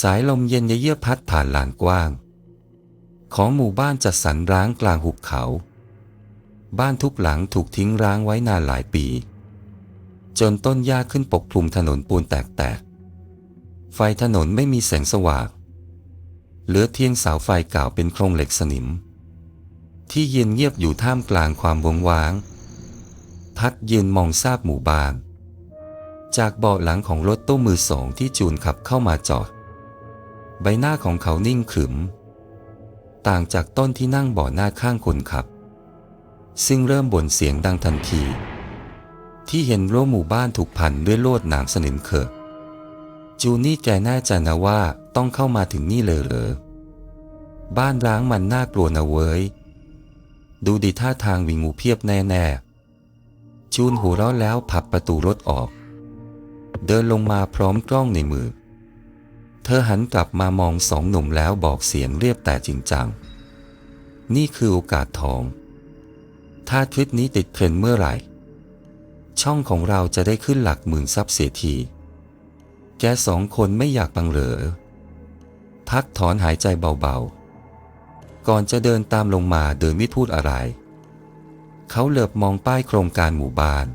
สายลมเย็นเยือกพัดผ่านลานกว้าง ของหมู่บ้านจัดสรรร้างกลางหุบเขา บ้านทุกหลังถูกทิ้งร้างไว้นานหลายปี จนต้นหญ้าขึ้นปกคลุมถนนปูนแตกๆ ไฟถนนไม่มีแสงสว่างเหลือเทียงเสาไฟเก่าเป็นโครงเหล็กสนิม ที่เย็นเงียบอยู่ท่ามกลางความวงว้าง พัดยืนมองซากหมู่บ้าน จากเบาะหลังของรถตู้มือสองที่จูนขับเข้ามาจอด ใบหน้าของเขานิ่งขรึม ต่างจากต้นที่นั่งเบาะหน้าข้างคนขับ ซึ่งเริ่มบ่นเสียงดังทันที ที่เห็นรั้วหมู่บ้านถูกพันด้วยลวดหนามสนิมเขอะจูนี่แกแน่ใจนะว่าต้องเข้ามาถึงนี่เลยเหรอ บ้านร้างมันน่ากลัวนะเว้ย ดูดีท่าทางวิงูเพียบแน่ๆ จูนหัวเราะแล้วผลักประตูรถออก เดินลงมาพร้อมกล้องในมือ เธอหันกลับมามองสองหนุ่มแล้วบอกเสียงเรียบแต่จริงจัง นี่คือโอกาสทอง ถ้าคลิปนี้ติดเทรนเมื่อไหร่ ช่องของเราจะได้ขึ้นหลักหมื่นซับเสียที แกสองคนไม่อยากบังเหลอ พักถอนหายใจเบาๆ ก่อนจะเดินตามลงมาโดยไม่พูดอะไร เขาเหลือบมองป้ายโครงการหมู่บ้าน